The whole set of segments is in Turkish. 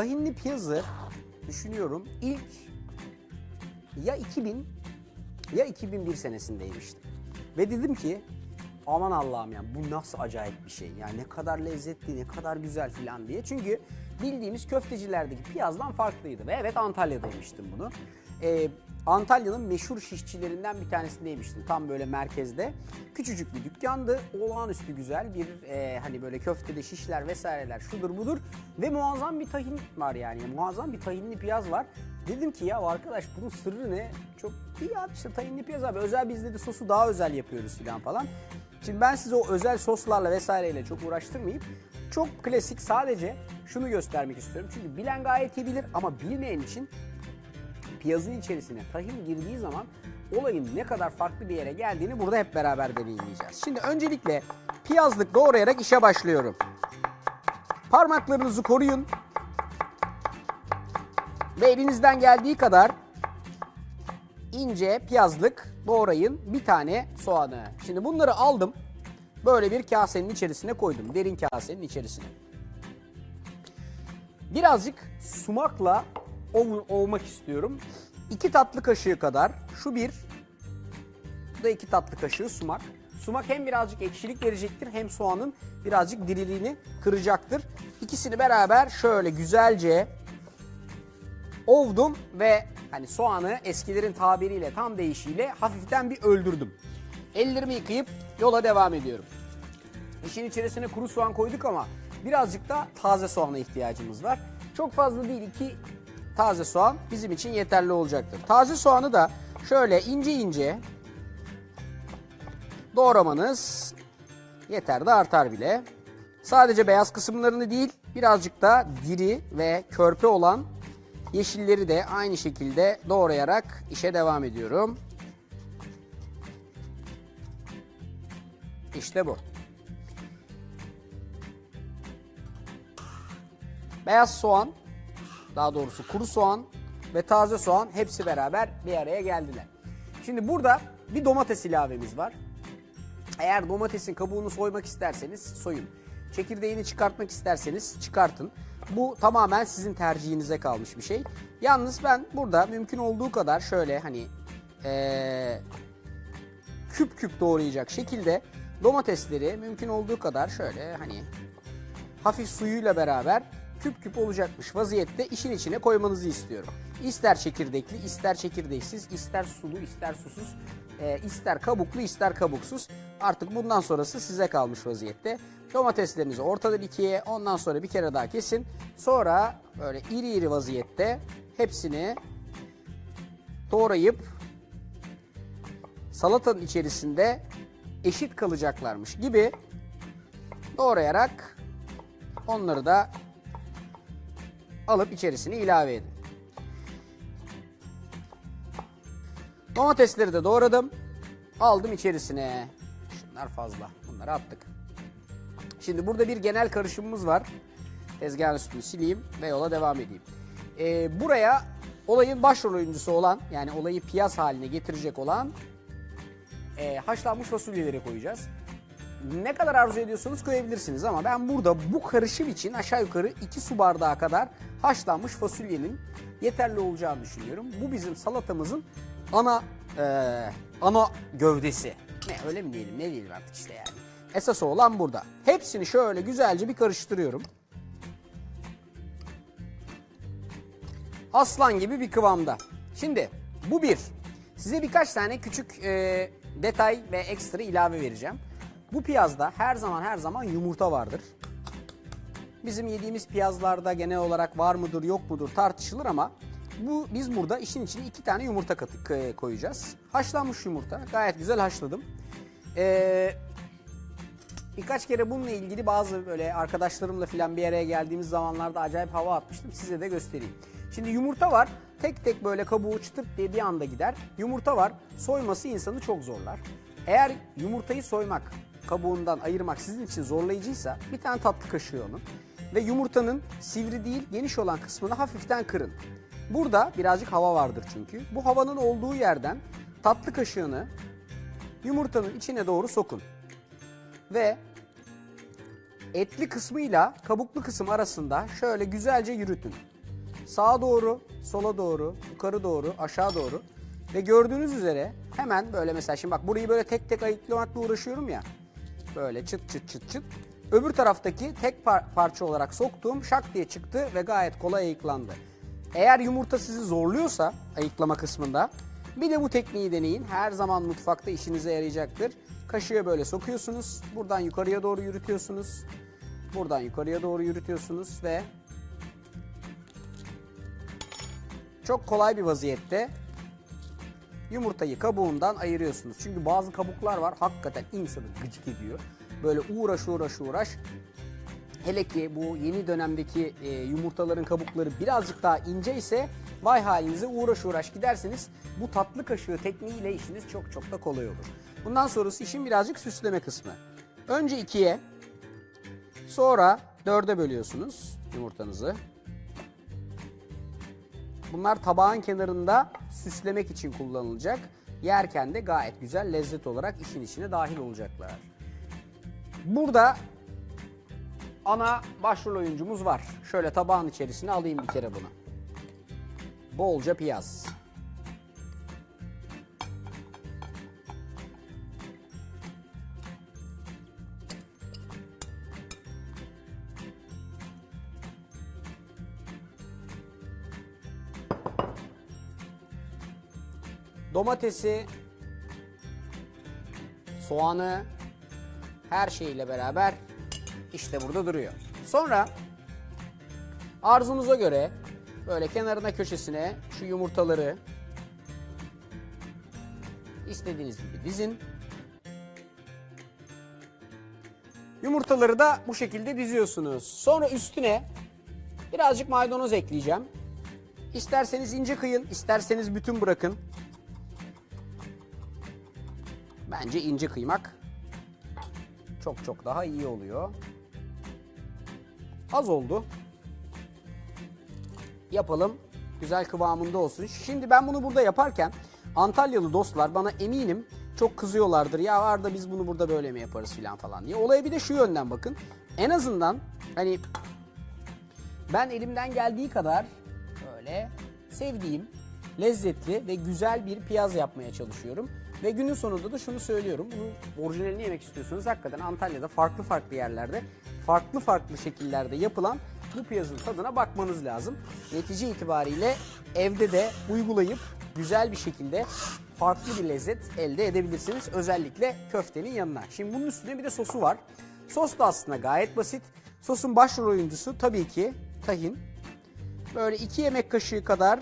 tahinli piyazı düşünüyorum ilk ya 2000 ya 2001 senesinde yemiştim. Ve dedim ki aman Allah'ım ya bu nasıl acayip bir şey. Yani ne kadar lezzetli, ne kadar güzel filan diye. Çünkü bildiğimiz köftecilerdeki piyazdan farklıydı. Ve evet Antalya'da yemiştim bunu. Ee, Antalya'nın meşhur şişçilerinden bir tanesinde yemiştim. Tam böyle merkezde. Küçücük bir dükkandı. Olağanüstü güzel bir e, hani böyle köfteli şişler vesaireler şudur budur. Ve muazzam bir tahin var yani. Muazzam bir tahinli piyaz var. Dedim ki ya arkadaş bunun sırrı ne? Çok iyi abi işte tahinli piyaz abi. Özel biz dedi sosu daha özel yapıyoruz filan falan. Şimdi ben size o özel soslarla vesaireyle çok uğraştırmayıp çok klasik sadece şunu göstermek istiyorum. Çünkü bilen gayet iyi bilir ama bilmeyen için piyazın içerisine tahin girdiği zaman olayın ne kadar farklı bir yere geldiğini burada hep beraber deneyimleyeceğiz. Şimdi öncelikle piyazlık doğrayarak işe başlıyorum. Parmaklarınızı koruyun. Ve elinizden geldiği kadar ince piyazlık doğrayın bir tane soğanı. Şimdi bunları aldım. Böyle bir kasenin içerisine koydum. Derin kasenin içerisine. Birazcık sumakla ov- ovmak istiyorum. İki tatlı kaşığı kadar şu bir, bu da iki tatlı kaşığı sumak. Sumak hem birazcık ekşilik verecektir hem soğanın birazcık diriliğini kıracaktır. İkisini beraber şöyle güzelce ovdum ve hani soğanı eskilerin tabiriyle tam deyişiyle hafiften bir öldürdüm. Ellerimi yıkayıp yola devam ediyorum. İşin içerisine kuru soğan koyduk ama birazcık da taze soğana ihtiyacımız var. Çok fazla değil iki taze soğan bizim için yeterli olacaktır. Taze soğanı da şöyle ince ince doğramanız yeter de artar bile. Sadece beyaz kısımlarını değil birazcık da diri ve körpe olan yeşilleri de aynı şekilde doğrayarak işe devam ediyorum. İşte bu. Beyaz soğan, daha doğrusu kuru soğan ve taze soğan hepsi beraber bir araya geldiler. Şimdi burada bir domates ilavemiz var. Eğer domatesin kabuğunu soymak isterseniz soyun. Çekirdeğini çıkartmak isterseniz çıkartın. Bu tamamen sizin tercihinize kalmış bir şey. Yalnız ben burada mümkün olduğu kadar şöyle hani ee, küp küp doğrayacak şekilde domatesleri mümkün olduğu kadar şöyle hani hafif suyuyla beraber küp küp olacakmış vaziyette işin içine koymanızı istiyorum. İster çekirdekli, ister çekirdeksiz, ister sulu, ister susuz, e, ister kabuklu, ister kabuksuz. Artık bundan sonrası size kalmış vaziyette. Domateslerinizi ortadan ikiye, ondan sonra bir kere daha kesin. Sonra böyle iri iri vaziyette hepsini doğrayıp salatanın içerisinde eşit kalacaklarmış gibi doğrayarak onları da alıp içerisine ilave edin. Domatesleri de doğradım. Aldım içerisine. Şunlar fazla. Bunları attık. Şimdi burada bir genel karışımımız var. Tezgahın üstünü sileyim ve yola devam edeyim. Ee, buraya olayın başrol oyuncusu olan yani olayı piyaz haline getirecek olan e, haşlanmış fasulyeleri koyacağız. Ne kadar arzu ediyorsanız koyabilirsiniz ama ben burada bu karışım için aşağı yukarı 2 su bardağı kadar haşlanmış fasulyenin yeterli olacağını düşünüyorum. Bu bizim salatamızın ana e, ana gövdesi. Ne öyle mi diyelim ne diyelim artık işte yani. Esas olan burada. Hepsini şöyle güzelce bir karıştırıyorum. Aslan gibi bir kıvamda. Şimdi bu bir. Size birkaç tane küçük e, detay ve ekstra ilave vereceğim. Bu piyazda her zaman her zaman yumurta vardır. Bizim yediğimiz piyazlarda genel olarak var mıdır yok mudur tartışılır ama bu biz burada işin içine iki tane yumurta katı, k- koyacağız. Haşlanmış yumurta. Gayet güzel haşladım. Ee, birkaç kere bununla ilgili bazı böyle arkadaşlarımla falan bir araya geldiğimiz zamanlarda acayip hava atmıştım. Size de göstereyim. Şimdi yumurta var. Tek tek böyle kabuğu çıtırt diye bir anda gider. Yumurta var. Soyması insanı çok zorlar. Eğer yumurtayı soymak, kabuğundan ayırmak sizin için zorlayıcıysa bir tane tatlı kaşığı onun. Ve yumurtanın sivri değil geniş olan kısmını hafiften kırın. Burada birazcık hava vardır çünkü. Bu havanın olduğu yerden tatlı kaşığını yumurtanın içine doğru sokun. Ve etli kısmıyla kabuklu kısım arasında şöyle güzelce yürütün. Sağa doğru, sola doğru, yukarı doğru, aşağı doğru. Ve gördüğünüz üzere hemen böyle mesela şimdi bak burayı böyle tek tek ayıklamakla uğraşıyorum ya. Böyle çıt çıt çıt çıt. Öbür taraftaki tek par- parça olarak soktuğum şak diye çıktı ve gayet kolay ayıklandı. Eğer yumurta sizi zorluyorsa ayıklama kısmında bir de bu tekniği deneyin. Her zaman mutfakta işinize yarayacaktır. Kaşığı böyle sokuyorsunuz. Buradan yukarıya doğru yürütüyorsunuz. Buradan yukarıya doğru yürütüyorsunuz ve çok kolay bir vaziyette yumurtayı kabuğundan ayırıyorsunuz. Çünkü bazı kabuklar var hakikaten insanı gıcık ediyor. Böyle uğraş uğraş uğraş. Hele ki bu yeni dönemdeki e, yumurtaların kabukları birazcık daha ince ise vay halinize uğraş uğraş giderseniz bu tatlı kaşığı tekniğiyle işiniz çok çok da kolay olur. Bundan sonrası işin birazcık süsleme kısmı. Önce ikiye sonra dörde bölüyorsunuz yumurtanızı. Bunlar tabağın kenarında süslemek için kullanılacak. Yerken de gayet güzel lezzet olarak işin içine dahil olacaklar. Burada ana başrol oyuncumuz var. Şöyle tabağın içerisine alayım bir kere bunu. Bolca piyaz. Domatesi, soğanı, her şeyle beraber işte burada duruyor. Sonra arzunuza göre böyle kenarına köşesine şu yumurtaları istediğiniz gibi dizin. Yumurtaları da bu şekilde diziyorsunuz. Sonra üstüne birazcık maydanoz ekleyeceğim. İsterseniz ince kıyın, isterseniz bütün bırakın. Bence ince kıymak çok çok daha iyi oluyor. Az oldu. Yapalım. Güzel kıvamında olsun. Şimdi ben bunu burada yaparken Antalyalı dostlar bana eminim çok kızıyorlardır. Ya Arda biz bunu burada böyle mi yaparız filan falan diye. Olaya bir de şu yönden bakın. En azından hani ben elimden geldiği kadar böyle sevdiğim, lezzetli ve güzel bir piyaz yapmaya çalışıyorum. Ve günün sonunda da şunu söylüyorum. Bunu orijinalini yemek istiyorsanız hakikaten Antalya'da farklı farklı yerlerde, farklı farklı şekillerde yapılan bu piyazın tadına bakmanız lazım. Netice itibariyle evde de uygulayıp güzel bir şekilde farklı bir lezzet elde edebilirsiniz. Özellikle köftenin yanına. Şimdi bunun üstüne bir de sosu var. Sos da aslında gayet basit. Sosun başrol oyuncusu tabii ki tahin. Böyle iki yemek kaşığı kadar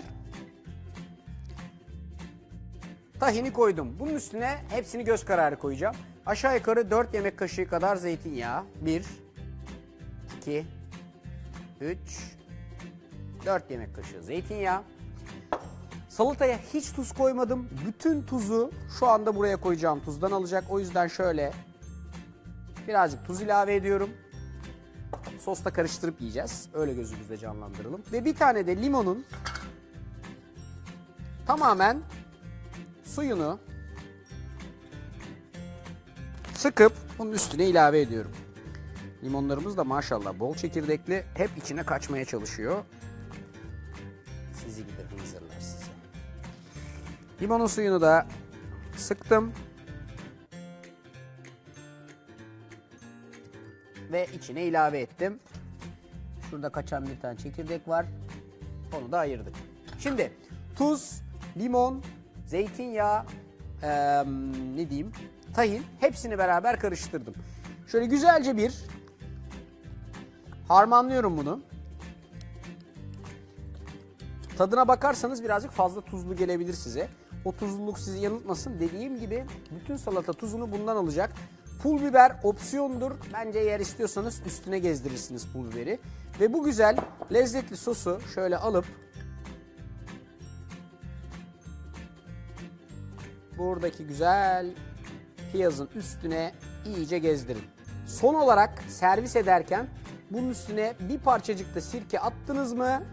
tahini koydum. Bunun üstüne hepsini göz kararı koyacağım. Aşağı yukarı 4 yemek kaşığı kadar zeytinyağı. 1, 2, 3, 4 yemek kaşığı zeytinyağı. Salataya hiç tuz koymadım. Bütün tuzu şu anda buraya koyacağım tuzdan alacak. O yüzden şöyle birazcık tuz ilave ediyorum. Sosta karıştırıp yiyeceğiz. Öyle gözümüzde canlandıralım. Ve bir tane de limonun tamamen suyunu sıkıp bunun üstüne ilave ediyorum. Limonlarımız da maşallah bol çekirdekli. Hep içine kaçmaya çalışıyor. Sizi gider hınzırlar size. Limonun suyunu da sıktım. Ve içine ilave ettim. Şurada kaçan bir tane çekirdek var. Onu da ayırdık. Şimdi tuz, limon, zeytinyağı, eee, ne diyeyim, tahin hepsini beraber karıştırdım. Şöyle güzelce bir harmanlıyorum bunu. Tadına bakarsanız birazcık fazla tuzlu gelebilir size. O tuzluluk sizi yanıltmasın. Dediğim gibi bütün salata tuzunu bundan alacak. Pul biber opsiyondur. Bence eğer istiyorsanız üstüne gezdirirsiniz pul biberi. Ve bu güzel lezzetli sosu şöyle alıp buradaki güzel piyazın üstüne iyice gezdirin. Son olarak servis ederken bunun üstüne bir parçacık da sirke attınız mı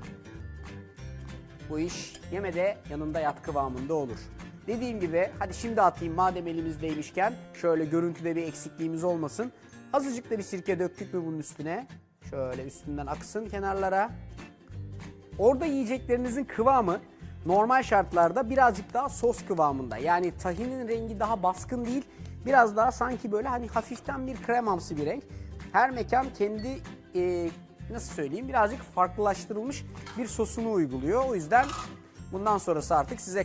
bu iş yemede yanında yat kıvamında olur. Dediğim gibi hadi şimdi atayım madem elimizdeymişken şöyle görüntüde bir eksikliğimiz olmasın. Azıcık da bir sirke döktük mü bunun üstüne? Şöyle üstünden aksın kenarlara. Orada yiyeceklerinizin kıvamı normal şartlarda birazcık daha sos kıvamında. Yani tahinin rengi daha baskın değil. Biraz daha sanki böyle hani hafiften bir kremamsı bir renk. Her mekan kendi e, nasıl söyleyeyim birazcık farklılaştırılmış bir sosunu uyguluyor. O yüzden bundan sonrası artık size kalmış.